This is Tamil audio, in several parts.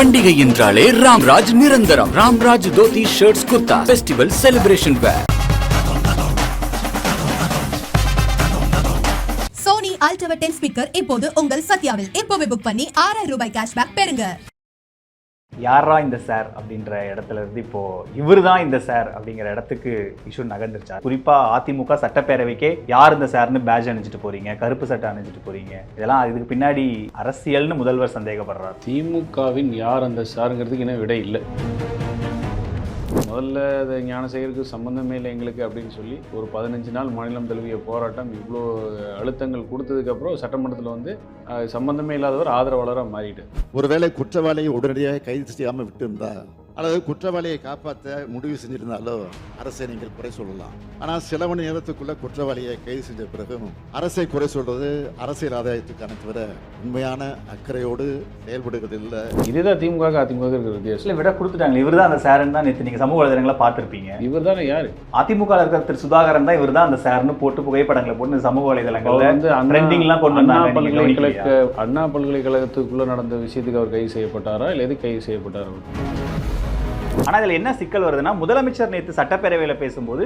பண்டிகை என்றாலே ராம்ராஜ் நிரந்தரம். Ramraj dhoti shirts kurta festival celebration wear Sony ultra ten speaker இப்போது உங்கள் சத்யாவில். இப்போவே புக் பண்ணி ஆறாயிரம் ரூபாய் கேஷ்பேக் பெறுங்க. யாரா இந்த சார் அப்படின்ற இடத்துல இருந்து இப்போ இவர் தான் இந்த சார் அப்படிங்கிற இடத்துக்கு இஷ்யூ நகர்ந்துருச்சா. குறிப்பா அதிமுக சட்டப்பேரவைக்கே யார் இந்த சார்னு பேஜ் அணிஞ்சிட்டு போறீங்க? கருப்பு சட்டை அணிஞ்சிட்டு போறீங்க? இதெல்லாம் இதுக்கு பின்னாடி அரசியல்னு முதல்வர் சந்தேகப்படுறார். திமுகவின் யார் அந்த சாருங்கிறதுக்கு இன்னும் விடை இல்லை. முதல்ல அது ஞானசேகருக்கு சம்மந்தமே இல்லை எங்களுக்கு அப்படின்னு சொல்லி ஒரு பதினஞ்சு நாள் மாநிலம் தழுவிய போராட்டம் இவ்வளோ அழுத்தங்கள் கொடுத்ததுக்கப்புறம் சட்டமன்றத்தில் வந்து சம்மந்தமே இல்லாதவர் ஆதரவாளராக மாறிட்டு ஒருவேளை குற்றவாளியை உடனடியாக கைது செய்யாமல் விட்டிருந்தா அல்லது குற்றவாளியை காப்பாற்ற முடிவு செஞ்சிருந்தாலோ அரசை நீங்கள் குறை சொல்லலாம். ஆனால் சில மணி நேரத்துக்குள்ள குற்றவாளியை கைது செஞ்ச பிறகும் அரசை குறை சொல்றது அரசியல் ஆதாயத்துக்கான தவிர உண்மையான அக்கறையோடு செயல்படுகிறது இல்லை. இதுதான் திமுக அதிமுக இருக்கிற வித்தியாசம். இல்ல விட கொடுத்துட்டாங்க இவர் தான் அந்த சார்னு தான் நேற்று நீங்க சமூக வலைதளங்களை பார்த்திருப்பீங்க. இவர் தானே யாரு? அதிமுக இருக்கிற திரு சுதாகரன் தான் இவர் தான் அந்த சார்னு போட்டு புகைப்படங்களை போட்டு சமூக வந்து ட்ரெண்டிங்லாம் கொண்டு வந்தாங்க. பல்கலைக்கழக? அண்ணா பல்கலைக்கழகத்துக்குள்ள நடந்த விஷயத்துக்கு அவர் கைது செய்யப்பட்டாரா? இல்லை எது கைது செய்யப்பட்டாரா? ஆனால் இதில் என்ன சிக்கல் வருதுன்னா முதலமைச்சர் நேற்று சட்டப்பேரவையில் பேசும்போது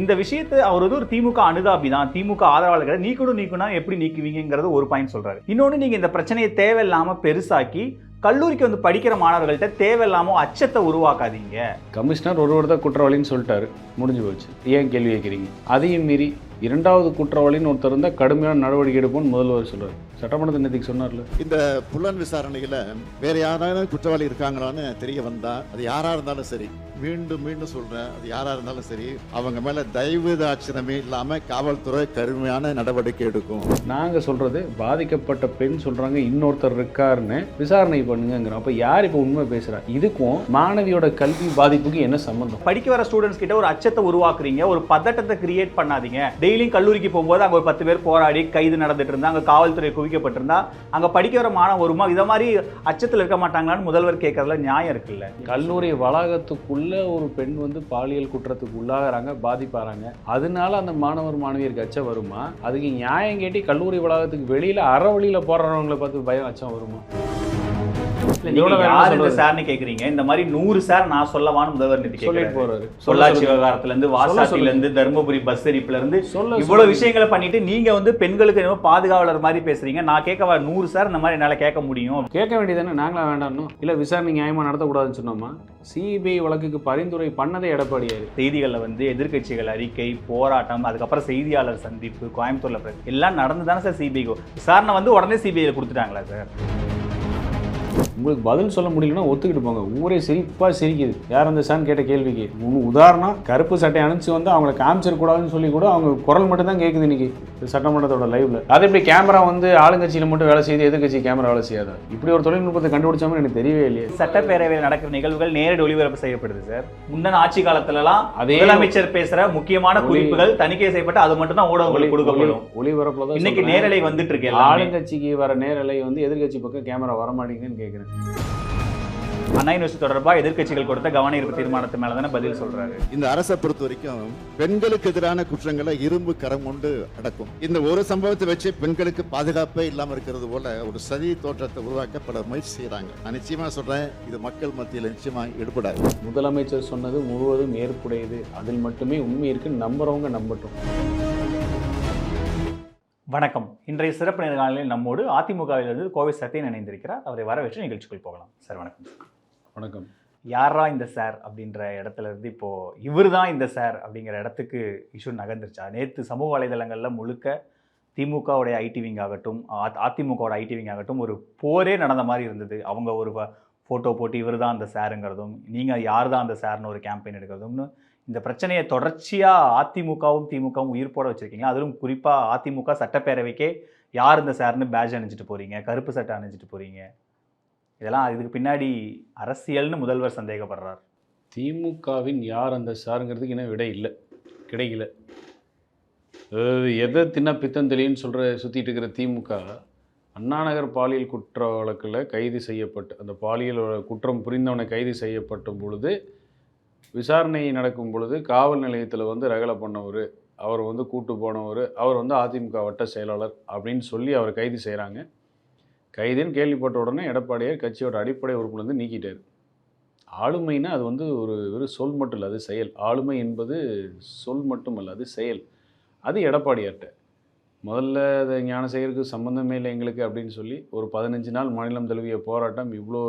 இந்த விஷயத்தை அவர் வந்து ஒரு திமுக அனுதாபி தான் திமுக ஆதரவாளர்களை நீக்கணும் நீக்கணும் எப்படி நீக்குவீங்கிறது ஒரு பாயிண்ட் சொல்கிறாரு இன்னொன்று நீங்கள் இந்த பிரச்சனையை தேவையில்லாமல் பெருசாக்கி கல்லூரிக்கு வந்து படிக்கிற மாணவர்கள்ட்ட தேவையில்லாம அச்சத்தை உருவாக்காதீங்க. கமிஷனர் ஒருவர் தான் குற்றவாளின்னு சொல்லிட்டாரு. முடிஞ்சு போச்சு. ஏன் கேள்வி கேட்குறீங்க? அதையும் மீறி இரண்டாவது குற்றவாளின்னு ஒருத்தர் இருந்தால் கடுமையான நடவடிக்கை எடுப்போம்னு முதல்வர் சொல்கிறார் சட்டமன்றத்தை நேற்றுக்கு சொன்னார்ல. இந்த புலன் விசாரணையில வேற யாராவது குற்றவாளி இருக்காங்களான்னு தெரிய வந்தா அது யாரா இருந்தாலும் சரி மீண்டும் மீண்டும் சொல்றேன் அது யாரா இருந்தாலும் சரி அவங்க மேல தயவு தாட்சணமே இல்லாம காவல்துறை கடுமையான நடவடிக்கை எடுக்கும். நாங்கள் சொல்றது பாதிக்கப்பட்ட பெண் சொல்றாங்க இன்னொருத்தர் இருக்காருன்னு விசாரணை பண்ணுங்கிறோம் அப்போ யார் இப்போ உண்மை பேசுறா? இதுக்கும் மாணவியோட கல்வி பாதிப்புக்கு என்ன சம்பந்தம்? படிக்க வர ஸ்டூடெண்ட்ஸ் கிட்ட ஒரு அச்சத்தை உருவாக்குறீங்க ஒரு பதட்டத்தை கிரியேட் பண்ணாதீங்க. டெய்லியும் கல்லூரிக்கு போகும்போது அங்க ஒரு பத்து பேர் போராடி கைது நடந்துட்டு இருந்தா அங்க காவல்துறை குவிக்கப்பட்டிருந்தா அங்க படிக்க வர மாணவ வருமா? இத மாதிரி அச்சத்துல இருக்க மாட்டாங்களான்னு முதல்வர் கேட்கறதுல நியாயம் இருக்குல்ல. கல்லூரி வளாகத்துக்குள்ள ஒரு பெண் வந்து பாலியல் குற்றத்துக்கு உள்ளாகிறாங்க பாதிப்பாராங்க அதனால அந்த மாணவர் மாணவியருக்கு அச்சம் வருமா? அதுக்கு நியாயம் கேட்டி கல்லூரி வளாகத்துக்கு வெளியில அற வழியில போடுறவங்களை பார்த்து பயம் அச்சம் வருமா? யார் இந்த? சார்னு கேக்குறீங்க? இந்த மாதிரி நூறு சார் நான் சொல்லவான்னு முதல்வர் நேத்து சொல்லிட்டு. போறாரு. பொள்ளாச்சி விவகாரத்துல இருந்து வாசாட்டில. இருந்து தருமபுரி பஸ் எரிப்புல இருந்து இவ்வளவு. விஷயங்களை பண்ணிட்டு நீங்க வந்து பெண்களுக்கு என்னமோ பாதுகாவலர் மாதிரி பேசுறீங்க. நான் கேட்க வர நூறு சார் இந்த மாதிரி என்னால கேட்க முடியும்? கேட்க வேண்டியதானே நாங்களா வேண்டாம்னோ? இல்ல விசாரணை நியாயமா நடத்தக்கூடாதுன்னு சொன்னோமா? சிபிஐ வழக்குக்கு பரிந்துரை பண்ணதே எடப்பாடியாரு. செய்திகள்ல வந்து எதிர்க்கட்சிகள் அறிக்கை போராட்டம் அதுக்கப்புறம் செய்தியாளர் சந்திப்பு கோயம்புத்தூர்ல எல்லாம் நடந்து தானே சார் சிபிஐ விசாரணை வந்து உடனே சிபிஐ கொடுத்துட்டாங்களா சார்? உங்களுக்கு பதில் சொல்ல முடியலன்னா ஒத்துக்கிட்டு போங்க. ஊரே சிரிப்பாக சிரிக்குது. யார் அந்த சான் கேட்ட கேள்விக்கு? உதாரணம் கருப்பு சட்டை அனுப்பிச்சு வந்து அவங்கள காமிச்சிடக்கூடாதுன்னு சொல்லி கூட அவங்க குரல் மட்டும் தான் கேட்குது இன்னைக்கு. சட்டமன்றத்தோட லைவ்ல அது எப்படி கேமரா வந்து ஆளுங்கட்சியில் மட்டும் வேலை செய்யுது எதிர்கட்சி கேமரா வேலை செய்யாதா? இப்படி ஒரு தொழில்நுட்பத்தை கண்டுபிடிச்சாமல் எனக்கு தெரியவே இல்லையே. சட்டப்பேரவையில் நடக்கிற நிகழ்வுகள் நேரடி ஒளிபரப்பு செய்யப்படுது சார். முன்னன் ஆட்சி காலத்துலலாம் அதே முதலமைச்சர் பேசுற முக்கியமான குறிப்புகள் தணிக்கை செய்யப்பட்டு அது மட்டும் தான் ஊடகங்களுக்கு கொடுக்கப்படும். ஒளிபரப்புல தான் இன்னைக்கு. நேரலை வந்துட்டு இருக்கு ஆளுங்கட்சிக்கு வர நேரலை வந்து எதிர்கட்சி பக்கம் கேமரா வர மாட்டேங்குதுன்னு கேட்குறேன் அண்ணா யூனிவர்சிட்டி தொடர்பா எதிர்க்கட்சிகள் கொடுத்த கவன ஈர்ப்பு தீர்மானத்து மேல தானே பதில் சொல்றாரு. இந்த அரசை பொறுத்த வரைக்கும் பெண்களுக்கு எதிரான குற்றங்களை இரும்பு கரம் கொண்டு அடக்கும். இந்த ஒரு சம்பவத்தை வச்சு பெண்களுக்கு பாதுகாப்பே இல்லாம இருக்கிறது போல ஒரு சதி தோற்றத்தை உருவாக்க பல முயற்சி செய்யறாங்க நான் நிச்சயமா சொல்றேன் இது மக்கள் மத்தியில் நிச்சயமா ஈடுபடாது. முதலமைச்சர் சொன்னது முழுவதும் ஏற்புடையது. அதில் மட்டுமே உண்மை இருக்குன்னு நம்புறவங்க நம்பட்டும். வணக்கம். இன்றைய சிறப்பு நேர்காணலில் நம்மோடு அதிமுகவிலிருந்து கோவை சத்யன் இணைந்திருக்கிறார். அவரை வரவேற்று நிகழ்ச்சிக்குள் போகலாம். சார் வணக்கம். வணக்கம். யாரா இந்த சார் அப்படின்ற இடத்துல இருந்து இப்போ இவர் தான் இந்த சார் அப்படிங்கிற இடத்துக்கு இஷ்யூ நகர்ந்துருச்சா. நேற்று சமூக வலைதளங்களில் முழுக்க திமுகவுடைய ஐடி விங் ஆகட்டும் அதிமுகவோட ஐடி விங் ஆகட்டும் ஒரு போரே நடந்த மாதிரி இருந்தது. அவங்க ஒரு ஃபோட்டோ போட்டு இவர் தான் அந்த சாருங்கிறதும் நீங்கள் யார் தான் அந்த சார்னு ஒரு கேம்பெயின் எடுக்கிறதும்னு இந்த பிரச்சனையை தொடர்ச்சியாக அதிமுகவும் திமுகவும் உயிர் போட வச்சுருக்கீங்க அதிலும் குறிப்பாக அதிமுக சட்டப்பேரவைக்கே யார் இந்த சார்னு பேட்ஜ் அணிஞ்சிட்டு போகிறீங்க கருப்பு சட்டை அணிஞ்சிட்டு போகிறீங்க இதெல்லாம் இதுக்கு பின்னாடி அரசியல்னு முதல்வர் சந்தேகப்படுறார். திமுகவின் யார் அந்த சாருங்கிறதுக்கு இன்னும் விடை இல்லை. கிடைக்கல. அதாவது எதை தின்ன பித்தம் தெளின்னு சொல்கிற சுற்றிட்டு இருக்கிற திமுக அண்ணாநகர் பாலியல் குற்ற வழக்கில் கைது செய்யப்பட்டு அந்த பாலியல் குற்றம் புரிந்தவனை கைது செய்யப்பட்ட பொழுது விசாரணை நடக்கும் பொழுது காவல் நிலையத்தில் வந்து ரகலை பண்ணவர் அவர் வந்து கூட்டு போனவர் அவர் வந்து அதிமுக வட்ட செயலாளர் அப்படின்னு சொல்லி அவர் கைது செய்கிறாங்க கைதுன்னு கேள்விப்பட்ட உடனே எடப்பாடியார் கட்சியோட அடிப்படை உறுப்புலேருந்து நீக்கிட்டார். ஆளுமைனா அது வந்து ஒரு வெறும் சொல் மட்டும் இல்லை அது செயல். ஆளுமை என்பது சொல் மட்டும் அல்ல அது செயல். அது எடப்பாடியார்கிட்ட முதல்ல அது ஞானசேகருக்கு சம்மந்தமே இல்லை எங்களுக்கு அப்படின்னு சொல்லி ஒரு பதினஞ்சு நாள் மாநிலம் தழுவிய போராட்டம் இவ்வளோ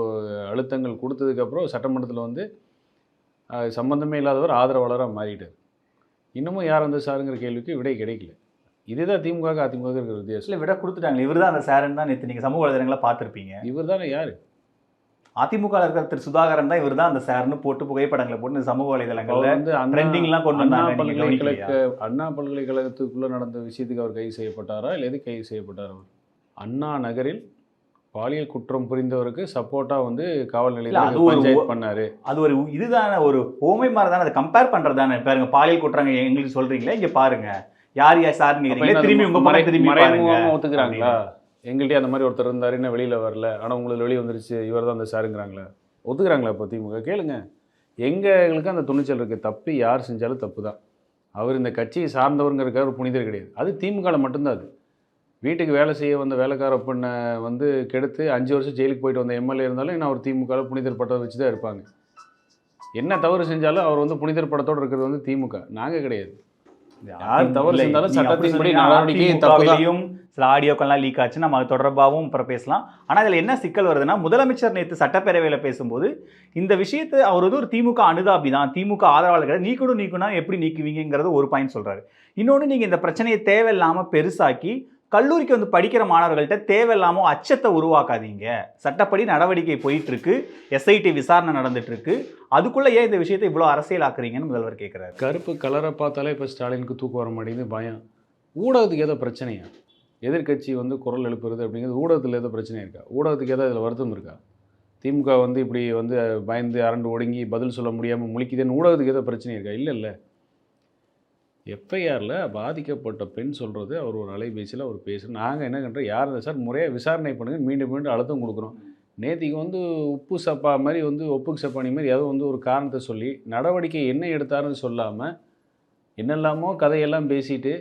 அழுத்தங்கள் கொடுத்ததுக்கப்புறம் சட்டமன்றத்தில் வந்து சம்மந்தமே இல்லாதவர் ஆதரவாளராக மாறிட்டார். இன்னமும் யார் வந்து சாருங்கிற கேள்விக்கு விடை கிடைக்கல. இதுதான் திமுக அதிமுக இருக்கிற வித்தியாசம். இல்ல விட கொடுத்துட்டாங்க இவர் தான் அந்த சாருன்னு தான் நேற்று நீங்க சமூக வலைதளங்களை பார்த்துருப்பீங்க. இவர் தானே யார்? அதிமுக இருக்கிற திரு சுதாகரன் தான் இவர் தான் அந்த சார்னு போட்டு புகைப்படங்களை போட்டு சமூக வலைதளங்கள்ல வந்து எல்லாம் கொண்டு வந்தாங்க, பல்கலைக்கழக அண்ணா பல்கலைக்கழகத்துக்குள்ள நடந்த விஷயத்துக்கு அவர் கைது செய்யப்பட்டாரா? இல்லை எது கைது செய்யப்பட்டார் அவர்? அண்ணா நகரில் பாலியல் குற்றம் புரிந்தவருக்கு சப்போர்ட்டா வந்து காவல் நிலையத்தில் பஞ்சாயத்து பண்ணாரு. அது ஒரு இதுதானே ஒரு ஓமை மாதிரி தானே அதை கம்பேர் பண்றது தானே பாருங்க பாலியல் குற்றங்க எங்களுக்கு சொல்றீங்களே இங்க பாருங்க. யார் யார் சார் கேக்குறீங்களே என்ன திரும்பி உங்க பக்கம் திரும்பி ஒத்துக்கிறாங்களா? எங்கள்கிட்ட அந்த மாதிரி ஒருத்தர் இருந்தாரு என்ன வெளியில வரல. ஆனா உங்களுக்கு வெளியே வந்துருச்சு இவர் தான் அந்த சாருங்கிறாங்களா. ஒத்துக்கிறாங்களா இப்போ திமுக? கேளுங்க. எங்க எங்களுக்கு அந்த துணிச்சல் இருக்கு. தப்பு யார் செஞ்சாலும் தப்பு தான் அவர் இந்த கட்சியை சார்ந்தவருங்கிறக்காக ஒரு புனிதர் கிடையாது. அது திமுகவில் மட்டும்தான் அது. வீட்டுக்கு வேலை செய்ய வந்த வேலைக்கார பெண்ணை வந்து கெடுத்து அஞ்சு வருஷம் ஜெயிலுக்கு போயிட்டு வந்த எம்எல்ஏ இருந்தாலும் இன்னும் அவர் திமுகவில் புனிதர் பட்டத்தை வச்சு தான் இருப்பாங்க. என்ன தவறு செஞ்சாலும் அவர் வந்து புனிதர் படத்தோடு இருக்கிறது வந்து திமுக. நாங்கள் கிடையாது. யார் தவறு சட்டத்தின்படி நடவடிக்கை சில ஆடியோக்கள்லாம் லீக் ஆச்சு. நம்ம அது தொடர்பாகவும் அப்புறம் பேசலாம். ஆனால் இதில் என்ன சிக்கல் வருதுன்னா முதலமைச்சர் நேற்று சட்டப்பேரவையில் பேசும்போது இந்த விஷயத்தை அவர் வந்து ஒரு திமுக அனுதாபி தான் திமுக ஆதரவாளர் கிடையாது. நீக்கணும் நீக்கணும் எப்படி நீக்குவீங்கிறது ஒரு பாயிண்ட் சொல்றாரு. இன்னொன்று நீங்கள் இந்த பிரச்சனையை தேவையில்லாமல் பெருசாக்கி கல்லூரிக்கு வந்து படிக்கிற மாணவர்கள்ட்ட தேவையில்லாமல் அச்சத்தை உருவாக்காதீங்க. சட்டப்படி நடவடிக்கை போயிட்டுருக்கு. எஸ்ஐடி விசாரணை நடந்துட்டுருக்கு. அதுக்குள்ளே ஏன் இந்த விஷயத்தை இவ்வளோ அரசியலாக்குறீங்கன்னு முதல்வர் கேட்குறாரு கருப்பு கலரை பார்த்தாலே இப்போ ஸ்டாலினுக்கு தூக்கம் வர மாட்டேங்குது பயம். ஊடகத்துக்கு ஏதோ பிரச்சனையா? எதிர்க்கட்சி வந்து குரல் எழுப்புறது அப்படிங்கிறது ஊடகத்தில் ஏதோ பிரச்சனை இருக்கா? ஊடகத்துக்கு ஏதோ இதில் வருத்தம் இருக்கா? திமுக வந்து இப்படி வந்து பயந்து அரண்டு ஒடுங்கி பதில் சொல்ல முடியாமல் முழிக்குதுன்னு ஊடகத்துக்கு ஏதோ பிரச்சனை இருக்கா? இல்லை இல்லை. எஃப்ஐஆரில் பாதிக்கப்பட்ட பெண் சொல்கிறது அவர் ஒரு அலைபேசியில் அவர் பேசுகிறோம் நாங்கள் என்ன பண்ணுறோம் யார் இந்த சார் முறையாக விசாரணை பண்ணுங்க மீண்டும் மீண்டும் அழுத்தம் கொடுக்குறோம். நேத்திக்கு வந்து உப்பு சப்பா மாதிரி வந்து ஒப்புக்கு சப்பானி மாதிரி ஏதோ வந்து ஒரு காரணத்தை சொல்லி நடவடிக்கை என்ன எடுத்தாருன்னு சொல்லாமல் என்னெல்லாமோ கதையெல்லாம் பேசிட்டு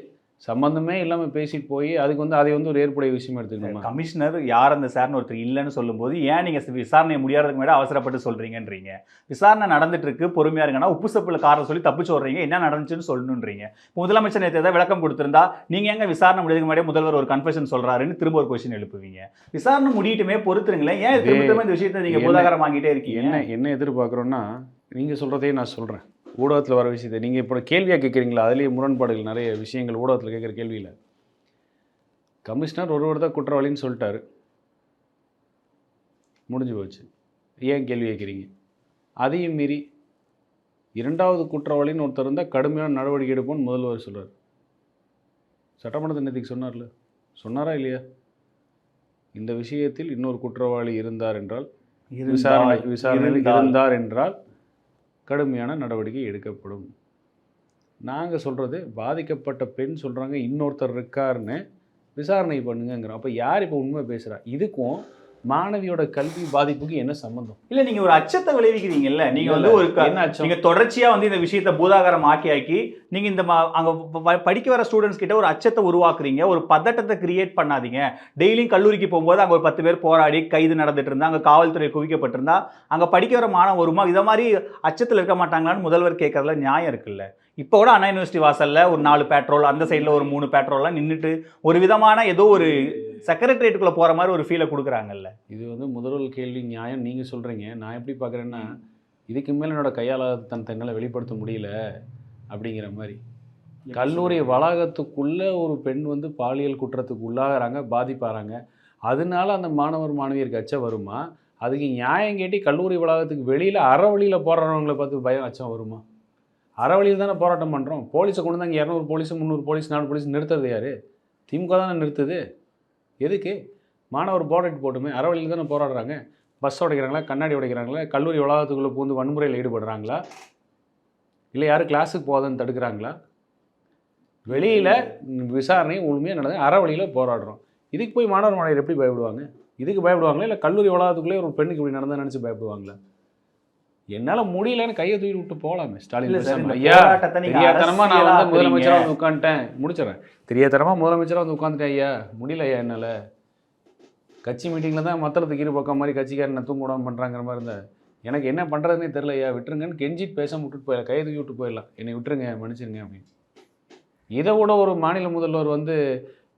சம்மந்தமே இல்லாமல் பேசிட்டு போய் அதுக்கு வந்து அதை வந்து ஒரு ஏற்புடைய விஷயம் எடுத்துக்கணுமா? கமிஷனர் யார் அந்த சார்னு ஒருத்தர் இல்லைன்னு சொல்லும்போது ஏன் நீங்க விசாரணை முடியாததுக்கு முன்னாடி அவசரப்பட்டு சொல்றீங்கன்றீங்க? விசாரணை நடந்துட்டு இருக்கு பொறுமையா இருங்கன்னா உப்பு சப்புல காரணம் சொல்லி தப்பிச்சு வர்றீங்க என்ன நடந்துச்சுன்னு சொல்லணுன்றீங்க. முதலமைச்சர் நேற்று ஏதாவது விளக்கம் கொடுத்திருந்தா நீங்க எங்க விசாரணை முடியதுக்கு முன்னாடியே முதல்வர் ஒரு கன்ஃபெஷன் சொல்றாருன்னு திரும்ப ஒரு கொஸ்டின் எழுப்புவீங்க. விசாரணை முடியட்டுமே பொறுத்துருங்களேன். ஏன் திரும்ப திரும்ப இந்த விஷயத்தை நீங்க என்ன- பூதாகரம் வாங்கிட்டே இருக்கீங்க? என்ன என்ன எதிர்பார்க்குறோன்னா நீங்கள் சொல்கிறதையே நான் சொல்கிறேன் ஊடகத்தில் வர விஷயத்தை நீங்கள் இப்போ கேள்வியாக கேட்குறீங்களா அதுலேயே முரண்பாடுகள் நிறைய விஷயங்கள் ஊடகத்தில் கேட்குற கேள்வியில். கமிஷனர் ஒருவர் தான் குற்றவாளின்னு சொல்லிட்டாரு. முடிஞ்சு போச்சு. ஏன் கேள்வி கேட்குறீங்க அதையும் மீறி இரண்டாவது குற்றவாளின்னு ஒருத்தர் இருந்தால் கடுமையான நடவடிக்கை எடுப்போம்னு முதல்வர் சொல்றார். சட்டமன்றத்தில் நேற்றுக்கு சொன்னார்ல. சொன்னாரா இல்லையா? இந்த விஷயத்தில் இன்னொரு குற்றவாளி இருந்தார் என்றால் விசாரணை இருந்தால். இருந்தார் என்றால் கடுமையான நடவடிக்கை எடுக்கப்படும். நாங்கள் சொல்கிறது பாதிக்கப்பட்ட பெண் சொல்கிறாங்க இன்னொருத்தர் இருக்காருன்னு விசாரணை பண்ணுங்கங்கிறோம். அப்போ யார் இப்போ உண்மை பேசுகிறா இதுக்கும் மாணவியோட கல்வி பாதிப்புக்கு என்ன சம்மந்தம் இல்ல நீங்க ஒரு அச்சத்தை விளைவிக்கிறீங்கல்ல. நீங்க வந்து ஒரு நீங்க தொடர்ச்சியா வந்து இந்த விஷயத்தை பூதாகரம் ஆக்கி ஆக்கி நீங்க இந்த அங்க படிக்க வர ஸ்டூடெண்ட்ஸ் கிட்ட ஒரு அச்சத்தை உருவாக்குறீங்க ஒரு பதட்டத்தை கிரியேட் பண்ணாதீங்க. டெய்லியும் கல்லூரிக்கு போகும்போது அங்க ஒரு பத்து பேர் போராடி கைது நடந்துட்டு இருந்தா அங்க காவல்துறை குவிக்கப்பட்டிருந்தா அங்க படிக்க வர மாணவ வருமா இத மாதிரி அச்சத்துல இருக்க மாட்டாங்களான்னு முதல்வர் கேட்கறதுல நியாயம் இருக்குல்ல. இப்போ கூட அண்ணா யூனிவர்சிட்டி வாசல்ல ஒரு நாலு பேட்ரோல் அந்த சைடுல ஒரு மூணு பேட்ரோல்லாம் நின்றுட்டு ஒரு விதமான ஏதோ ஒரு செக்ரட்டரியேட்டுக்குள்ள போற மாதிரி ஒரு ஃபீலை கொடுக்குறாங்கல்ல. இது வந்து முதல்வர் கேள்வி நியாயம். நீங்கள் சொல்கிறீங்க நான் எப்படி பார்க்குறேன்னா இதுக்கு மேலே என்னோட கையாளாத தன்னை வெளிப்படுத்த முடியல அப்படிங்கிற மாதிரி. கல்லூரி வளாகத்துக்குள்ள ஒரு பெண் வந்து பாலியல் குற்றத்துக்கு உள்ளாகிறாங்க பாதிப்பாராங்க அதனால அந்த மாணவர் மாணவியருக்கு அச்சம் வருமா? அதுக்கு நியாயம் கேட்டி கல்லூரி வளாகத்துக்கு வெளியில் அறவழியில் போடுறவங்கள பார்த்து பயம் அச்சம் வருமா? அறவழியில் தானே போராட்டம் பண்ணுறோம் போலீஸை கொண்டு வந்து இரநூறு போலீஸு முந்நூறு போலீஸ் நாலு போலீஸ் நிறுத்துறது யார்? திமுக தானே நிறுத்துது. எதுக்கு? மாணவர் போராட்டு போட்டுமே அறவழியில் தானே போராடுறாங்க. பஸ் உடைக்கிறாங்களா கண்ணாடி உடைக்கிறாங்களா கல்லூரி வளாகத்துக்குள்ளே பூந்து வன்முறையில் ஈடுபடுறாங்களா? இல்லை யாரும் கிளாஸுக்கு போகாதன்னு தடுக்கிறாங்களா? வெளியில் விசாரணை முழுமையாக நடந்து அறவழியில் போராடுறோம். இதுக்கு போய் மாணவர் மாணவர் எப்படி பயப்படுவாங்க? இதுக்கு பயப்படுவாங்களா? இல்லை கல்லூரி வளாகத்துக்குள்ளே ஒரு பெண்ணுக்கு இப்படி நடந்தால் நினச்சி பயப்படுவாங்களா? என்னால் முடியலன்னு கையை தூக்கி விட்டு போகலாமே. ஸ்டாலின் ஐயா போராட்டத்தை நீங்க தெரியாதனமா நான் வந்து முதலமைச்சராக. வந்து உட்காந்துட்டேன் முடிச்சிடறேன். தெரியாதனமா முதலமைச்சராக வந்து உட்காந்துட்டேன் ஐயா. முடியல ஐயா என்னால். கட்சி மீட்டிங்கில் தான் மத்தளத்துக்கு இரு பக்கம் மாதிரி கட்சிக்காரனை தூங்க விடாம பண்ணுறாங்கிற மாதிரி இருந்தா எனக்கு என்ன பண்ணுறதுனே தெரில ஐயா. விட்டுருங்கன்னு கெஞ்சிட்டு பேசாம விட்டுட்டு போயிடலாம். கையை தூக்கி விட்டு போயிடலாம். என்னை விட்டுருங்க மன்னிச்சிருங்க அப்படின்னு. இதை விட ஒரு மாநில முதல்வர் வந்து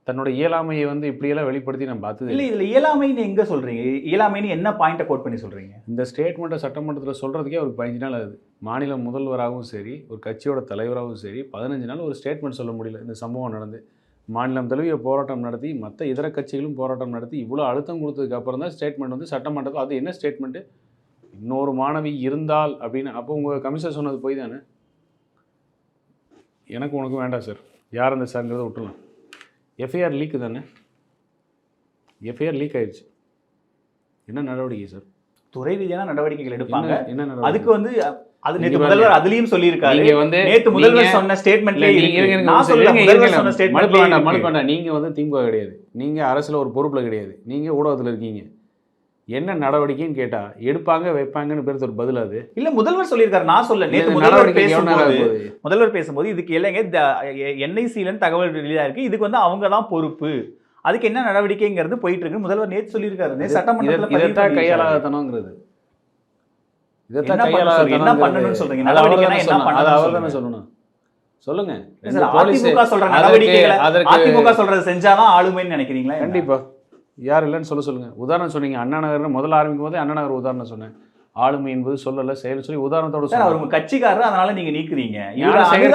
தன்னோட இயலாமையை வந்து இப்படியெல்லாம் வெளிப்படுத்தி நான் பார்த்தது இல்ல இதுல இயலாமைன்னு எங்க சொல்றீங்க? இயலாமைன்னு என்ன பாயிண்ட கோட் பண்ணி சொல்றீங்க? இந்த ஸ்டேட்மெண்ட்டை சட்டமன்றத்தில் சொல்கிறதுக்கே அவருக்கு பதினஞ்சு நாள் ஆகுது. மாநில முதல்வராகவும் சரி ஒரு கட்சியோட தலைவராகவும் சரி பதினஞ்சு நாள் ஒரு ஸ்டேட்மெண்ட் சொல்ல முடியல. இந்த சம்பவம் நடந்து. மாநிலம் தழுவிய போராட்டம் நடத்தி மற்ற இதர கட்சிகளும் போராட்டம் நடத்தி இவ்வளோ அழுத்தம் கொடுத்ததுக்கு அப்புறம் தான் ஸ்டேட்மெண்ட் வந்து சட்டமன்றத்தில் அது என்ன ஸ்டேட்மெண்ட்டு இன்னொரு மாணவி இருந்தால் அப்படின்னு. அப்போ உங்கள் கமிஷனர் சொன்னது போய் தானே? எனக்கு உனக்கு வேண்டாம் சார் யார் அந்த சார்ங்கிறத விட்டுலாம் எஃப்ஐஆர் லீக்கு தானே? எஃப்ஐஆர் லீக் ஆயிடுச்சு. என்ன நடவடிக்கை சார் துறை ரீதியான நடவடிக்கைகள் எடுப்பாங்க. என்ன? அதுக்கு வந்து அது நேத்து பாருங்க. முதல்வர் அதுலயும் சொல்லியிருக்காரு. நீங்க வந்து நேத்து முதல்வர் சொன்ன ஸ்டேட்மெண்ட்ல நான் சொல்ல முதல்வர். சொன்ன வேண்டாம் ஸ்டேட்மெண்ட் வேண்டாம் நீங்க வந்து திமுக கிடையாது. நீங்க அரசுல ஒரு பொறுப்புல கிடையாது. நீங்க ஊடகத்துல இருக்கீங்க. என்ன நடவடிக்கைன்னு கேட்டா எடுப்பாங்க வைப்பாங்கன்னு பேருக்கு ஒரு பதில் அது இல்ல முதல்வர் சொல்லியிருக்காரு நான் சொல்ல இந்த முதல்வர் பேசும்போது? முதல்வர் பேசும்போது இதுக்கு இல்லைங்க என்ஐசில தகவல் வெளியா இருக்கு இதுக்கு வந்து அவங்க தான் பொறுப்பு அதுக்கு என்ன நடவடிக்கைங்கிறது போயிட்டு இருக்கு முதல்வர் நேத்து சொல்லியிருக்காரு சட்டமன்றத்துல. கையாளாதனங்கிறது என்ன. பண்ணணும்னு சொல்றீங்க? அவர் தானே சொல்லணும். சொல்லுங்க. அதிமுக சொல்ற நடவடிக்கைகளை அதிமுக சொல்றது செஞ்சாதான் ஆளுமைன்னு நினைக்கிறீங்களா? கண்டிப்பா யார் இல்லைன்னு சொல்ல சொல்லுங்க. உதாரணம் சொன்னீங்க. அண்ணா நகர்னு முதல்ல ஆரம்பிக்கும் போது அண்ணா நகர் உதாரணம் சொன்னேன். ஆளுமை என்பது சொல்லல செயல் சொல்லி உதாரணத்தோட சார் அவர் சொன்னேன் உங்க கட்சிக்காரர் அதனால நீங்க நீக்குறீங்க.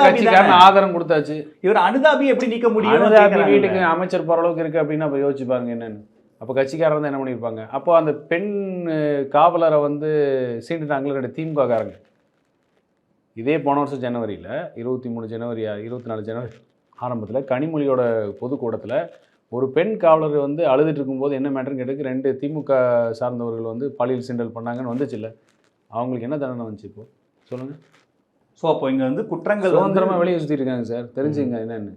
கட்சிக்காரன் தானே. ஆதரவு கொடுத்தாச்சு. இவர் அனுதாபி எப்படி நீக்க முடியும் அனுதாபி வீட்டுக்கு அமைச்சர் போற அளவுக்கு இருக்கு அப்படின்னா அப்ப யோசிச்சு பாருங்க என்னன்னு. அப்ப கட்சிக்காரர் தான் என்ன பண்ணியிருப்பாங்க அப்போ அந்த பெண் காவலரை வந்து சீண்டுட்டாங்களே ரெண்டு திமுக காரங்க இதே போன வருஷம் ஜனவரியில் இருபத்தி மூணு ஜனவரி இருபத்தி நாலு ஜனவரி ஆரம்பத்தில் கனிமொழியோட பொதுக்கூட்டத்தில் ஒரு பெண் காவலர் வந்து அழுதுட்டு இருக்கும்போது என்ன மேட்டர்னு கேட்டதுக்கு ரெண்டு திமுக சார்ந்தவர்கள் வந்து பாலியல் சீண்டல் பண்ணாங்கன்னு வந்துச்சுல்ல. அவங்களுக்கு என்ன தண்டனை வந்துச்சு இப்போ? சொல்லுங்க. சோ அப்போ இங்க வந்து குற்றங்கள் சுதந்திரமா வந்து- வெளியே சுத்திட்டு இருக்காங்க சார். தெரிஞ்சுங்க என்னன்னு.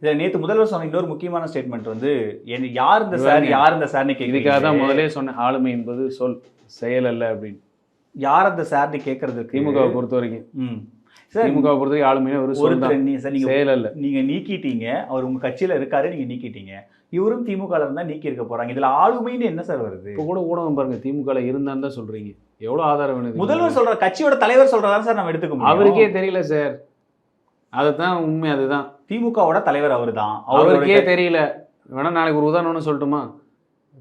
இதுல நேத்து முதல்வர் சொன்ன இன்னொரு முக்கியமான ஸ்டேட்மெண்ட் வந்து என்ன யார் இந்த சார். யார் இந்த சார்னு இதுக்காக தான் முதலே சொன்னேன் ஆளுமை என்பது சொல் செயல் அல்ல அப்படின்னு. யார் அந்த சார்னு கேட்கறதுக்கு திமுகவை பொறுத்த வரைக்கும். ம். சார் திமுகவை பொறுத்த வரைக்கும் ஆளுமைனா ஒரு தான். செயல் அல்ல. நீங்க நீக்கிட்டீங்க அவர் உங்க கட்சியில இருக்காரு நீங்க நீக்கிட்டீங்க. இவரும் திமுக ல இருந்தா நீக்கி இருக்க போறாங்க. இதுல ஆளுமைன்னு என்ன சார் வருது? இப்போ கூட ஊடகம் பாருங்க திமுக இருந்தான்னு தான் சொல்றீங்க. எவ்வளவு ஆதாரம் வேணும்? முதல்வர் சொல்ற கட்சியோட தலைவர் சொல்றதா சார் நம்ம எடுத்துக்க முடியும்? அவருக்கே தெரியல சார். அதுதான் உண்மை அதுதான். திமுகவோட தலைவர் அவர்தான். அவருக்கே அவருக்கே தெரியல. வேணா நாளைக்கு ஒரு உதாரணம்னு சொல்லட்டுமா?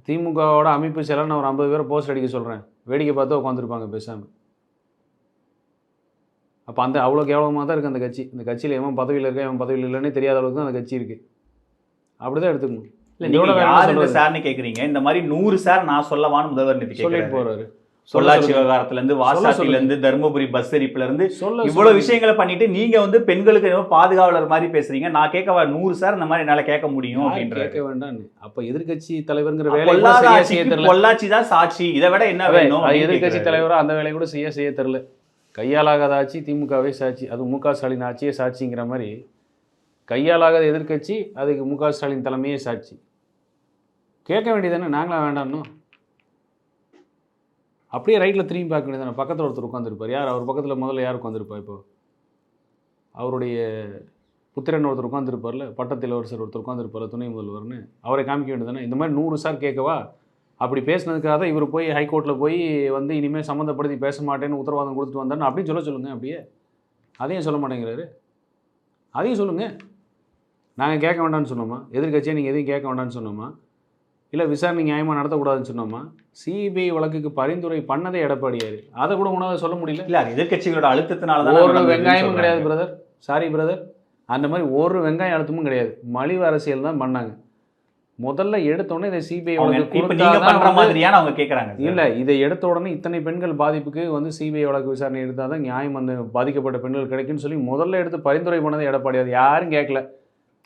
திமுகவோட அமைப்பு செலவு நான் ஒரு ஐம்பது பேரை போஸ்ட் அடிக்க சொல்றேன். வேடிக்கை பார்த்து உட்காந்துருப்பாங்க பேசாம. அப்போ அந்த அவ்வளோ கேவலமாக தான் இருக்குது அந்த கட்சி. இந்த கட்சியில் எவன் பதவியில் இருக்கா எவன் பதவியில் இல்லைன்னே தெரியாத அளவுக்கு தான் அந்த கட்சி இருக்குது அப்படி தான் எடுத்துக்கணும். இல்ல யார் இந்த? சார்னு மாதிரி நூறு சார் நான் சொல்லவான்னு முதல்வர் நேத்து சொல்லிட்டு பொள்ளாச்சி விவகாரத்துல இருந்து வாசாட்டில இருந்து தருமபுரி பஸ் எரிப்புல இருந்து சொல்ல இவ்வளவு. விஷயங்களை பண்ணிட்டு நீங்க வந்து பெண்களுக்கு ஏதோ பாதுகாவலர் மாதிரி பேசுறீங்க. நான் கேட்க நூறு சார் இந்த மாதிரி என்னால கேட்க முடியும் அப்படின்றாரு. கேட்க வேண்டாம் அப்ப எதிர்க்கட்சி தலைவர்ங்கிற தெரியல. பொள்ளாச்சி தான் சாட்சி. இதை விட என்ன வேணும் அது அப்படின்னு எதிர்க்கட்சி கேட்கிறாரு. தலைவரா அந்த வேலையை கூட செய்ய செய்ய தெரில கையாலாகாத ஆட்சி திமுகவே சாட்சி அது மு க ஸ்டாலின் ஆட்சியே சாட்சிங்கிற மாதிரி கையாலாகாத எதிர்க்கட்சி அதுக்கு மு க ஸ்டாலின் தலைமையே சாட்சி. கேட்க வேண்டியதானே நாங்களாம் வேண்டாம்னோ? அப்படியே ரைட்டில் திரும்பி பார்க்க வேண்டியதானே பக்கத்தில் ஒருத்தர் உட்காந்துருப்பார் யார்? அவர் பக்கத்தில் முதல்ல யார் உட்காந்துருப்பா இப்போ? அவருடைய புத்திரன் ஒருத்தர் உட்காந்துருப்பார்ல பட்டத்தில் ஒரு சார் ஒருத்தர் உட்காந்துருப்பார்ல துணை முதல்வர்னு. அவரை காமிக்க வேண்டியதானே இந்த மாதிரி நூறு சார் கேட்கவா? அப்படி பேசினதுக்காக தான் இவர் போய் ஹைகோர்ட்டில் போய் வந்து இனிமேல் சம்மந்தப்படுத்தி பேச மாட்டேன்னு உத்தரவாதம் கொடுத்துட்டு வந்தாருன்னு அப்படின்னு சொல்ல சொல்லுங்கள் அப்படியே. அதையும் சொல்ல மாட்டேங்கிறாரு. அதையும் சொல்லுங்கள் நாங்கள் கேட்க வேண்டாம்னு சொன்னோமா? எதிர்க்கட்சியை நீங்கள் எதையும் கேட்க வேண்டாம்னு சொன்னோமா? இல்லை விசாரணை நியாயமாக நடத்தக்கூடாதுன்னு சொன்னோமா? சிபிஐ வழக்குக்கு பரிந்துரை பண்ணதே எடப்பாடியார். அதை கூட உணவை சொல்ல முடியல. இல்ல அது எதிர்க்கட்சிகளோட அழுத்தத்தினால தான் ஒரு வெங்காயமும். கிடையாது பிரதர் சாரி பிரதர் அந்த மாதிரி ஒரு வெங்காயம் அழுத்தமும் கிடையாது. மலிவு அரசியல் தான் பண்ணாங்க. முதல்ல எடுத்த உடனே இதை சிபிஐ பண்ற மாதிரியான அவங்க கேக்குறாங்க சார். இல்ல இதை எடுத்த உடனே இத்தனை பெண்கள் பாதிப்புக்கு வந்து சிபிஐ வழக்கு விசாரணை எடுத்தால் தான் நியாயம் அந்த பாதிக்கப்பட்ட பெண்கள் கிடைக்கும்னு சொல்லி முதல்ல எடுத்து பரிந்துரை பண்ணது எடப்பாடி. அது யாரும் கேட்கல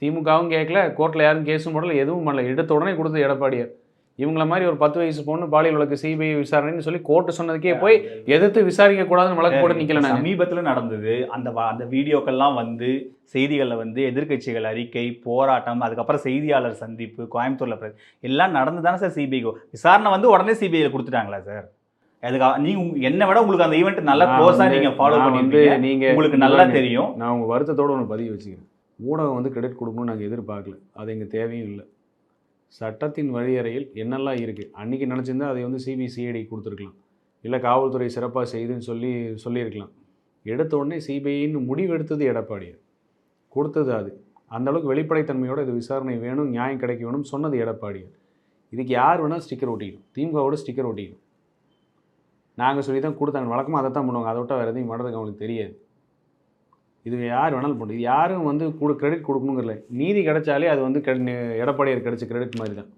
திமுகவும் கேட்கல கோர்ட்டில் யாரும் கேஸும் போடல எதுவும் பண்ணல. எடுத்த உடனே கொடுத்தது எடப்பாடியார். இவங்கள மாதிரி ஒரு பத்து வயசு பொண்ணு பாலியல் வழக்கு சிபிஐ விசாரணைன்னு சொல்லி கோர்ட்டு சொன்னதுக்கே போய் எதிர்த்து விசாரிக்க கூடாதுன்னு வழக்கு போட்டு நிக்கல சமீபத்துல நடந்தது. அந்த அந்த வீடியோக்கள்லாம் வந்து செய்திகள்ல வந்து எதிர்க்கட்சிகள் அறிக்கை போராட்டம் அதுக்கப்புறம் செய்தியாளர் சந்திப்பு கோயம்புத்தூர்ல எல்லாம் நடந்து தானே சார் சிபிஐ விசாரணை வந்து உடனே சிபிஐ கொடுத்துட்டாங்களா சார்? அதுக்கு நீங்க என்னை விட உங்களுக்கு அந்த ஈவெண்ட் நல்லா க்ளோஸா நீங்க ஃபாலோ பண்ணிருப்பீங்க. நீங்க உங்களுக்கு நல்லா தெரியும். நான் உங்க வருத்தத்தோட ஒன்று பதிவு வச்சுக்கிறேன். ஊடகம் வந்து கிரெடிட் கொடுக்கணும்னு நாங்கள் எதிர்பார்க்கல. அது எங்கள் தேவையும் இல்லை. சட்டத்தின் வழியறையில் என்னெல்லாம் இருக்குது அன்றைக்கி நினச்சிருந்தா அதை வந்து சிபிசிஐடி கொடுத்துருக்கலாம். இல்லை காவல்துறை சிறப்பாக செய்துன்னு சொல்லி சொல்லியிருக்கலாம். எடுத்த உடனே சிபிஐன்னு முடிவெடுத்தது எடப்பாடியார். கொடுத்தது அது. அந்தளவுக்கு வெளிப்படைத்தன்மையோடு இது விசாரணை வேணும் நியாயம் கிடைக்க வேணும் சொன்னது எடப்பாடியார். இதுக்கு யார் வேணால் ஸ்டிக்கர் ஒட்டிக்கணும். திமுகவோட ஸ்டிக்கர் ஒட்டிக்கணும். நாங்கள் சொல்லி தான் கொடுத்தாங்க. வழக்கமாக அதை தான் பண்ணுவாங்க. அதை விட்டால் வேறு எதையும் பண்ணுறதுக்கு அவங்களுக்கு தெரியாது. இது யார் வேணாலும் பண்ணும் இது யாரும் வந்து கொடு கிரெடிட் கொடுக்கணுங்கிறல நீதி கிடைச்சாலே அது வந்து கெ- எடப்பாடியார் கிடைச்ச கிரெடிட் மாதிரி தான்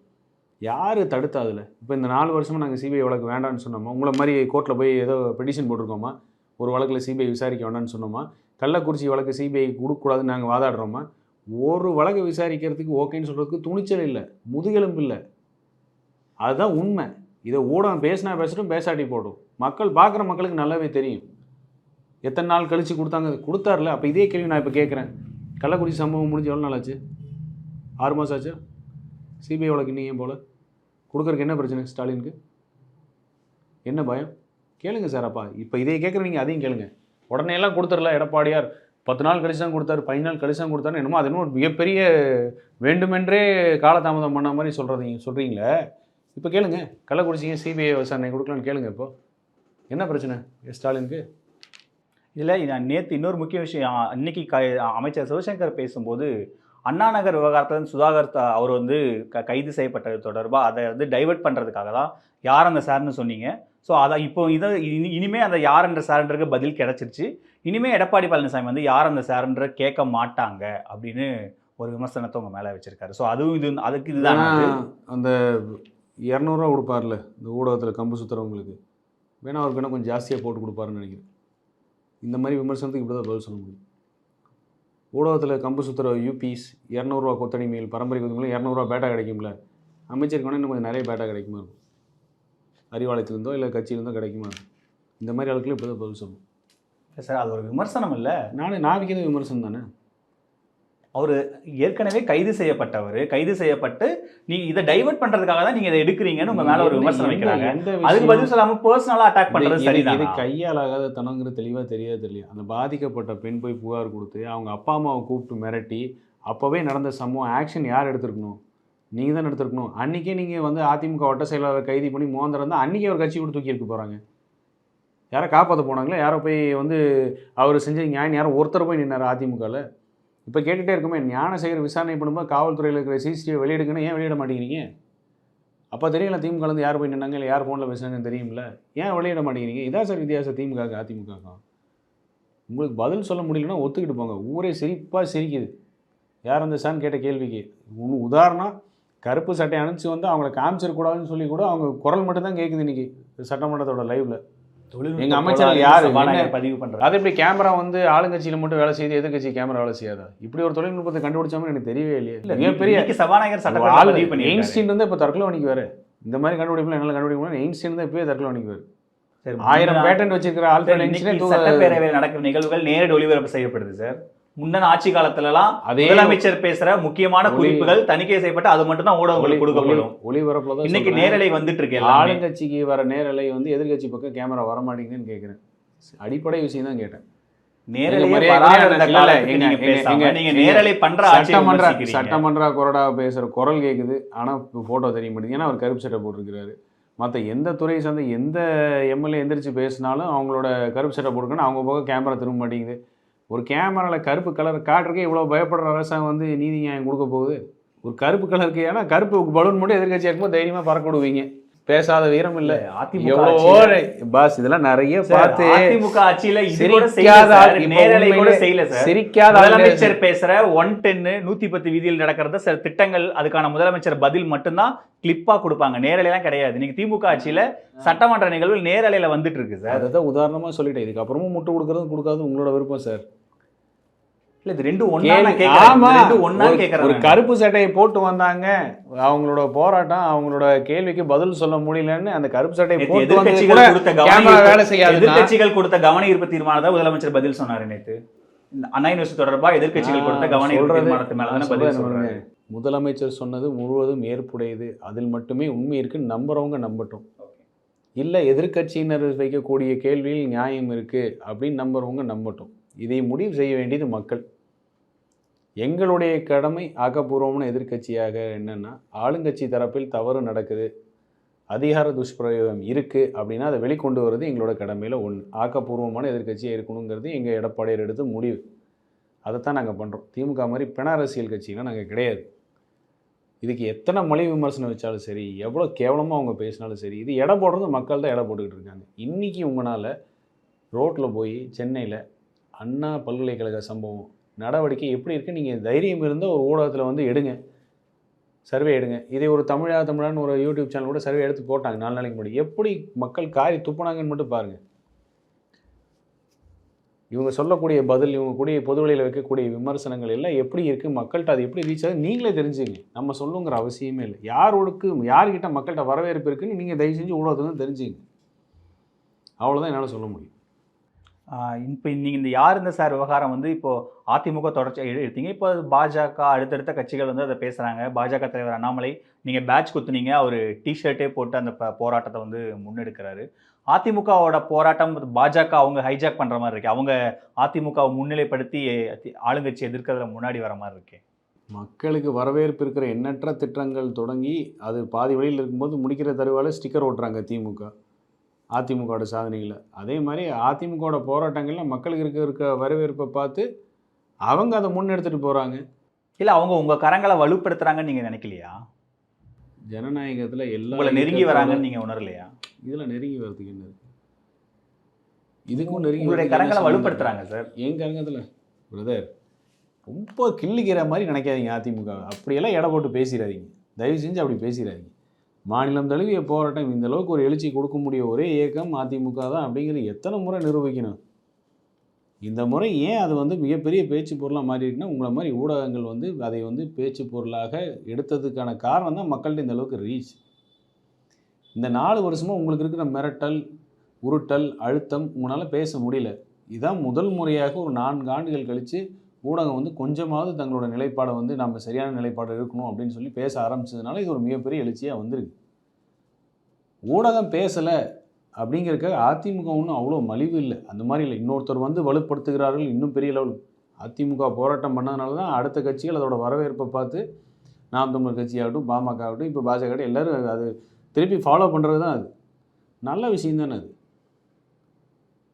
யார் தடுத்தா அதில்? இப்போ இந்த நாலு வருஷமாக நாங்கள் சிபிஐ வழக்கு வேண்டாம்னு சொன்னோமா? உங்களை மாதிரி கோர்ட்டில் போய் ஏதோ பெட்டிஷன் போட்டிருக்கோமா? ஒரு வழக்கில் சிபிஐ விசாரிக்க வேண்டாம்னு சொன்னோமா? கள்ளக்குறிச்சி வழக்கு சிபிஐ கொடுக்கக்கூடாதுன்னு நாங்கள் வாதாடுறோமா? ஒரு வழக்கு விசாரிக்கிறதுக்கு ஓகேன்னு சொல்கிறதுக்கு துணிச்சல் இல்லை முதுகெலும்பு இல்லை. அதுதான் உண்மை. இதை ஊடகம் பேசினா பேசட்டும் பேசாட்டி போடும் மக்கள் பார்க்குற மக்களுக்கு நல்லாவே தெரியும். எத்தனை நாள் கழித்து கொடுத்தாங்க? கொடுத்தார்ல. அப்போ இதே கேள்வி நான் இப்போ கேட்குறேன். கள்ளக்குறிச்சி சம்பவம் முடிஞ்சு எவ்வளோ நாள் ஆச்சு? ஆறு மாதம் ஆச்சு? சிபிஐ வழக்கு இன்னும் ஏன் கொடுக்குறதுக்கு என்ன பிரச்சனை ஸ்டாலினுக்கு? என்ன பயம்? கேளுங்க சார் அப்பா. இப்போ இதே கேட்குற நீங்கள் அதையும் கேளுங்க. உடனே எல்லாம் கொடுத்துடல எடப்பாடியார். பத்து நாள் கழிச்சு தான் கொடுத்தாரு பதினஞ்சு நாள் கழிச்சு தான் கொடுத்தாரு என்னமோ அது இன்னும் ஒரு மிகப்பெரிய வேண்டுமென்றே காலதாமதம் பண்ண மாதிரி சொல்கிறதீங்க சொல்கிறீங்களே இப்போ கேளுங்க. கள்ளக்குறிச்சிங்க சிபிஐ விசாரணை கொடுக்கலான்னு கேளுங்க இப்போ. என்ன பிரச்சனை? ஸ்டாலினுக்கு? இதில் நான் நேற்று இன்னொரு முக்கிய விஷயம். அ, இன்னைக்கு க அமைச்சர் சிவசங்கர் பேசும்போது அண்ணா நகர் விவகாரத்தில் சுதாகர் அவர் வந்து க கைது செய்யப்பட்டது தொடர்பாக அதை வந்து டைவர்ட் பண்ணுறதுக்காக தான் யார் அந்த சார்னு சொன்னீங்க. ஸோ அதை இப்போ இதை இனி இனிமே அந்த யார் என்ற சார்ன்றக்கு பதில் கிடைச்சிருச்சு. இனிமே எடப்பாடி பழனிசாமி வந்து யார் அந்த சார்ன்ற கேட்க மாட்டாங்க அப்படின்னு ஒரு விமர்சனத்தை உங்க மேலே வச்சிருக்காரு. ஸோ அதுவும் இது அதுக்கு இதுதான் அந்த இரநூறுவா கொடுப்பார்ல இந்த ஊடகத்தில் கம்பு சுற்றுறவங்களுக்கு வேணா அவருக்கு வேணா கொஞ்சம் ஜாஸ்தியாக போட்டு கொடுப்பாருன்னு நினைக்கிறேன். இந்த மாதிரி விமர்சனத்துக்கு இப்படி தான் பதில் சொல்ல முடியும். ஊடகத்தில் கம்பு சுற்றுற யூபிஸ் இரநூறுவா கொத்தடிமையில் பரம்பரை கொத்தடிமையில் இரநூறுவா பேட்டா கிடைக்கும்ல? அமைச்சருக்கு வேணா இன்னும் கொஞ்சம் நிறைய பேட்டா கிடைக்குமா? இருக்கும் அறிவாலயத்திலிருந்தோ இல்லை கட்சியிலேருந்தோ கிடைக்குமா? இருக்கும் இந்த மாதிரி ஆட்களும் இப்படி தான் பதில் சொல்லணும். சார் அது ஒரு விமர்சனம் இல்லை. நானே நான் வைக்கிறது விமர்சனம் தானே? அவர் ஏற்கனவே கைது செய்யப்பட்டவர். கைது செய்யப்பட்டு நீங்க இதை டைவர்ட் பண்றதுக்காக தான் நீங்க இதை எடுக்கிறீங்கன்னு உங்க மேல ஒரு விமர்சனம் வைக்கிறாங்க. அதுக்கு பதில் சொல்லாம பர்சனலா அட்டாக் பண்றது இது- இது சரிதான் கையாலாகாத தனங்கிற தெளிவாக தெரியாது தெரியல அந்த பாதிக்கப்பட்ட பெண் போய் புகார் கொடுத்து அவங்க அப்பா அம்மாவை கூப்பிட்டு மிரட்டி அப்போவே நடந்த சம்பவம் ஆக்ஷன் யார் எடுத்திருக்கணும்? நீங்கள் தான் எடுத்திருக்கணும். அன்றைக்கே நீங்கள் வந்து அதிமுக வட்ட செயலாளர் கைது பண்ணி மோந்திரம் தான் அன்றைக்கி அவர் கட்சி விட்டு தூக்கி இருக்க போகிறாங்க யாரை காப்பாற்ற போனாங்களே? யாரோ போய் வந்து அவர் செஞ்ச நியாயம் யாரோ ஒருத்தர் போய் நின்னார் அதிமுகவில் இப்போ கேட்டுகிட்டே இருக்குமே செய்கிற விசாரணை பண்ணும்போது காவல்துறையில் இருக்கிற சிசிடிவி வெளியிடுங்கன்னு ஏன் வெளியிட மாட்டேங்கிறீங்க? அப்போ தெரியல திமுகலேருந்து யார் போய் நின்னாங்க இல்லை யார் ஃபோனில் பேசுனாங்கன்னு தெரியும்ல. ஏன் வெளியிட மாட்டேங்கிறீங்க? இதான் சார் வித்தியாசம் திமுக அதிமுக உங்களுக்கு பதில் சொல்ல முடியலன்னா ஒத்துக்கிட்டு போங்க. ஊரே சிரிப்பாக சிரிக்குது. யார் அந்த சான் கேட்ட கேள்விக்கு. ஒன்று உதாரணம் கருப்பு சட்டை அனுப்பிச்சு வந்து அவங்கள காமிச்சிடக்கூடாதுன்னு சொல்லி கூட அவங்க குரல் மட்டும்தான் கேட்குது இன்னைக்கு சட்டமன்றத்தோட லைவில் எங்க அமைச்சர்கள் யாரு? என்ன? பதிவு பண்றாரு. அது எப்படி கேமரா வந்து ஆளுங்கட்சியில் மட்டும் வேலை செய்யுது எதிர்கட்சி கேமரா வேலை செய்யாதா? இப்படி ஒரு தொழில்நுட்பத்தை கண்டுபிடிச்சாமல் எனக்கு தெரியவே இல்லையே. இல்ல மிகப்பெரிய சபாநாயகர் பண்ணியிருக்காரு. எயின்ஸ்டீன் வந்து இப்போ தற்கொலை வணிக்கு வேறு. இந்த மாதிரி கண்டுபிடிப்புல என்னால் கண்டுபிடிக்க முடியாது எயின்ஸ்டீன் தான் இப்போயே தற்கொலை வணிக்கு வேறு. சரி, ஆயிரம் பேட்டன்ட் வச்சிருக்கிற எயின்ஸ்டீன் சட்டப்பேரவையில் நடக்கிற நிகழ்வுகள் நேரடி ஒளிபரப்பு செய்யப்படுது சார். முன்னன ஆட்சி காலத்துல எல்லாம் அதே முதலமைச்சர் பேசுற முக்கியமான குறிப்புகள் தணிக்கை செய்யப்பட்டு அது மட்டும் தான் ஊடகங்களுக்கு கொடுக்கப்படும். ஒளிபரப்புல இன்னைக்கு. நேரலை வந்துட்டு இருக்கு ஆளுங்கட்சிக்கு வர நேரலை வந்து எதிர்கட்சி பக்கம் கேமரா வர மாட்டேங்குதுன்னு கேட்குறேன் அடிப்படை விஷயம் தான் கேட்டேன். சட்டமன்ற கொறடா பேசுகிற குரல் கேட்குது ஆனால் ஃபோட்டோ தெரிய மாட்டேங்குது. ஏன்னா அவர் கருப்பு சட்டை போட்டிருக்கிறாரு. மற்ற எந்த துறையை சார்ந்த எந்த எம்எல்ஏ எந்திரிச்சு பேசினாலும் அவங்களோட கருப்பு சட்டை போட்டுக்கணும் அவங்க பக்கம் கேமரா திரும்ப மாட்டேங்குது. ஒரு கேமராவில் கருப்பு கலர் காட்டுறக்கே இவ்வளோ பயப்படுற அரசாங்கம் வந்து நீதி நியாயம் கொடுக்க போகுது. ஒரு கருப்பு கலருக்கு ஏன்னா கருப்பு பலூன் மட்டும் எதிர்கட்சியாக இருக்கும்போது தைரியமாக பறக்க விடுவீங்க பேசாத வீரம் இல்லை. அதிமுக பாஸ் இதெல்லாம் நிறைய பார்த்து அதிமுக ஆட்சியில கூட செய்யல சார். சிரிக்காத முதலமைச்சர் பேசுற ஒன் டென்னு நூத்தி பத்து வீதியில் நடக்கிறத சில திட்டங்கள் அதுக்கான முதலமைச்சர் பதில் மட்டும்தான் கிளிப்பா கொடுப்பாங்க. நேரலைலாம் கிடையாது. இன்னைக்கு திமுக ஆட்சியில சட்டமன்ற நிகழ்வு நேரலையில வந்துட்டு இருக்கு சார். அதை தான் உதாரணமாக சொல்லிட்டேன். இதுக்கப்புறமும் முட்டு கொடுக்கறது கொடுக்காது உங்களோட விருப்பம் சார். இல்ல இது ரெண்டு ஒண்ணா ஒரு- கருப்பு சட்டையை போட்டு வந்தாங்க. அவங்களோட போராட்டம் அவங்களோட கேள்விக்கு பதில் சொல்ல முடியலன்னு அந்த கருப்பு சட்டையை போட்டு கூட கொடுத்த கவன வேலை செய்யாது கொடுத்த கவன ஈர்ப்பு தீர்மானத்தை முதலமைச்சர் பதில் சொன்னாரு நேத்து. அண்ணா யூனிவர்சிட்டி தொடர்பா எதிர்க்கட்சிகள் கொடுத்த கவன ஈர்ப்பு தீர்மானத்து மேல தானே பதில் சொல்றாரு. முதலமைச்சர் சொன்னது முழுவதும் ஏற்புடையது. அதில் மட்டுமே உண்மை இருக்கு நம்புறவங்க நம்பட்டும். இல்லை எதிர்க்கட்சியினர் வைக்கக்கூடிய கேள்வியில் நியாயம் இருக்கு அப்படின்னு நம்புறவங்க நம்பட்டும். இதை முடிவு செய்ய வேண்டியது மக்கள். எங்களுடைய கடமை ஆக்கப்பூர்வமான எதிர்க்கட்சியாக என்னென்னா ஆளுங்கட்சி தரப்பில் தவறு நடக்குது அதிகார துஷ்பிரயோகம் இருக்குது அப்படின்னா அதை வெளிக்கொண்டு வர்றது எங்களோட கடமையில் ஒன்று ஆக்கப்பூர்வமான எதிர்க்கட்சியாக இருக்கணுங்கிறது எங்கள் எடப்பாடியார் எடுத்து முடிவு. அதைத்தான் நாங்கள் பண்ணுறோம் திமுக மாதிரி பிண அரசியல் கட்சிலாம் நாங்கள் கிடையாது. இதுக்கு எத்தனை மொழி விமர்சனம் வச்சாலும் சரி எவ்வளோ கேவலமாக அவங்க பேசினாலும் சரி இது எடை போடுறது மக்கள் தான் எடை போட்டுக்கிட்டு இருக்காங்க. இன்றைக்கி உங்களால் ரோட்டில் போய் சென்னையில் அண்ணா பல்கலைக்கழக சம்பவம் நடவடிக்கை எப்படி இருக்குது நீங்கள் தைரியம் இருந்தால் ஒரு ஊடகத்தில் வந்து எடுங்க. சர்வே எடுங்க. இதே ஒரு தமிழா தமிழான்னு ஒரு யூடியூப் சேனல் கூட சர்வே எடுத்து போட்டாங்க. நாலு நாளைக்கு முன்னாடி. எப்படி மக்கள் காரி துப்புனாங்கன்னு மட்டும் பாருங்கள் இவங்க சொல்லக்கூடிய பதில் இவங்க கூடிய பொதுவெளியில் வைக்கக்கூடிய விமர்சனங்கள் எல்லாம் எப்படி இருக்குது மக்கள்கிட்ட அது எப்படி ரீச் ஆகுது? நீங்களே தெரிஞ்சுங்க. நம்ம சொல்லுங்கிற அவசியமே இல்லை. யாரோடுக்கு யார்கிட்ட மக்கள்கிட்ட வரவேற்பு இருக்குன்னு நீங்கள் தயவு செஞ்சு ஊடகத்தில் தெரிஞ்சுங்க. அவ்வளோதான் என்னால் சொல்ல முடியும். இப்போ நீங்கள் இந்த யார் இந்த சார் விவகாரம் வந்து இப்போது அதிமுக தொடர்ச்சியாக எடுத்தீங்க? இப்போ பாஜக அடுத்தடுத்த கட்சிகள் வந்து அதை பேசுகிறாங்க பாஜக தலைவர் அண்ணாமலை நீங்கள் பேட்ச் குத்துனீங்க. அவர் டிஷர்ட்டே போட்டு அந்த ப- போராட்டத்தை வந்து முன்னெடுக்கிறாரு. அதிமுகவோட போராட்டம் பாஜக அவங்க ஹைஜாக் பண்ணுற மாதிரி இருக்கு. அவங்க அதிமுகவை முன்னிலைப்படுத்தி ஆளுங்கட்சி எதிர்க்கிறதுல முன்னாடி வர மாதிரி இருக்கு. மக்களுக்கு வரவேற்பு இருக்கிற எண்ணற்ற திட்டங்கள் தொடங்கி அது பாதி வழியில் இருக்கும்போது முடிக்கிற தருவால ஸ்டிக்கர் ஓட்டுறாங்க திமுக. அதிமுகவோட சாதனைகளை. அதே மாதிரி அதிமுகவோட போராட்டங்களில் மக்களுக்கு இருக்க இருக்க வரவேற்பை பார்த்து அவங்க அதை முன்னெடுத்துட்டு போகிறாங்க இல்லை அவங்க உங்கள் கரங்களை வலுப்படுத்துறாங்கன்னு நீங்கள் நினைக்கலையா? ஜனநாயகத்தில் எல்லா நெருங்கி வராங்கன்னு நீங்கள் உணரலையா? இதில் நெருங்கி வர்றதுக்கு என்ன இதுக்கும் நெருங்கி உங்களுடைய கரங்களை சம்பந்தம்? வலுப்படுத்துறாங்க சார்? என் கரங்கத்தில் பிரதர் ரொம்ப கிள்ளிக்கிற மாதிரி நினைக்காதீங்க அதிமுக அப்படியெல்லாம் எடை போட்டு பேசிடாதீங்க. தயவு செஞ்சு அப்படி பேசிடாதீங்க. மாநிலம் தழுவிய போராட்டம் இந்த அளவுக்கு ஒரு எழுச்சி கொடுக்க முடிய ஒரே இயக்கம் அதிமுக தான் அப்படிங்கிறது எத்தனை முறை நிரூபிக்கணும்? இந்த முறை ஏன் அது வந்து மிகப்பெரிய பேச்சு பொருளாக மாறி இருக்குன்னா உங்களை மாதிரி ஊடகங்கள் வந்து அதை வந்து பேச்சு பொருளாக எடுத்ததுக்கான காரணம் தான் மக்கள்கிட்ட இந்த அளவுக்கு ரீச் இந்த நாலு வருஷமாக உங்களுக்கு இருக்கிற மிரட்டல் உருட்டல் அழுத்தம் உங்களால் பேச முடியல. இதுதான் முதல் முறையாக ஒரு நான்கு ஆண்டுகள் கழித்து ஊடகம் வந்து கொஞ்சமாவது தங்களோட நிலைப்பாடை வந்து நம்ம சரியான நிலைப்பாடு இருக்கணும் அப்படின்னு சொல்லி பேச ஆரம்பிச்சதுனால இது ஒரு மிகப்பெரிய எழுச்சியாக வந்திருக்கு. ஊடகம் பேசலை அப்படிங்கிறக்க அதிமுக ஒன்றும் அவ்வளோ மலிவு இல்லை. அந்த மாதிரி இல்லை. இன்னொருத்தர் வந்து வலுப்படுத்துகிறார்கள் இன்னும் பெரிய லெவல். அதிமுக போராட்டம் பண்ணதுனால தான் அடுத்த கட்சிகள் அதோட வரவேற்பை பார்த்து நாம் தமிழர் கட்சியாகட்டும் பாமக ஆகட்டும் இப்போ பாஜக எல்லோரும் அது திருப்பி ஃபாலோ பண்ணுறது தான் அது. நல்ல விஷயம் தானே அது.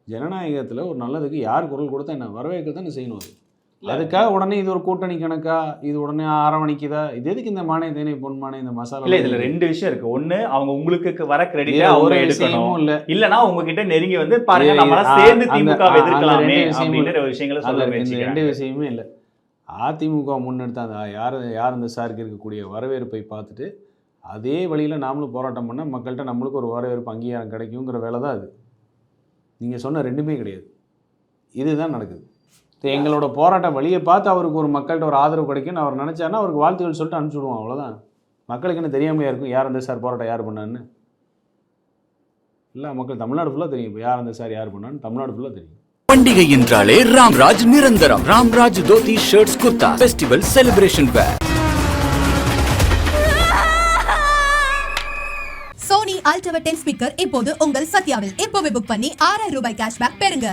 ஜனநாயகத்தில் ஒரு நல்லதுக்கு யார் குரல் கொடுத்தா என்ன? வரவேற்க தானே செய்யணும் அது. அதுக்காக உடனே இது ஒரு கூட்டணி கணக்கா? இது உடனே அரவணைக்குதா? இது எதுக்கு இந்த மானிய தேனை பொன் மானிய இந்த மசாலா இல்ல இதுல ரெண்டு விஷயம் இருக்கு. ஒண்ணு அவங்க உங்களுக்கு வர கிரெடிட் அவங்க ஒரு எடுக்கணும். இல்ல. இல்லனா உங்ககிட்ட நெருங்கி வந்து பாருங்க ஆ, சேர்ந்து திமுக எதிர்க்கலாமே ஒரு விஷயங்களை சொல்ல இந்த ரெண்டு விஷயமே இல்லை. அதிமுக முன்னெடுத்த அந்த யார் யார் இந்த சாருக்கு இருக்கக்கூடிய வரவேற்பை பார்த்துட்டு அதே வழியில் நாமளும் போராட்டம் பண்ணால் மக்கள்கிட்ட நம்மளுக்கு ஒரு வரவேற்பு அங்கீகாரம் கிடைக்குங்கிற வேலை தான் அது. நீங்கள் சொன்ன ரெண்டுமே கிடையாது. இதுதான் நடக்குது. எங்களோட போராட்ட வழியை பார்த்து அவருக்கு ஒரு மக்கள்கிட்ட ஒரு ஆதரவு கிடைக்கும்னு அவர் நினச்சாருன்னா அவருக்கு வாழ்த்துக்கள் சொல்லிட்டு அனுப்பிச்சி விடுவோம் அவ்வளோதான் மக்களுக்கு என்ன தெரியாமையா இருக்கும்? யார் அந்த சார் போராட்டம் யார் பண்ணான்னு இல்லை மக்கள் தமிழ்நாடு ஃபுல்லாக தெரியும். இப்போ யார் அந்த சார் யார் பண்ணான்னு தமிழ்நாடு ஃபுல்லாக தெரியும். பண்டிகை என்றாலே ராம்ராஜ் நிரந்தரம். Ramraj dhoti shirts kurta festival celebration wear Sony ultra ten speaker இப்போது உங்கள் சத்யாவில். இப்போவே புக் பண்ணி ஆறாயிரம் ரூபாய் கேஷ்பேக் பெறுங்க.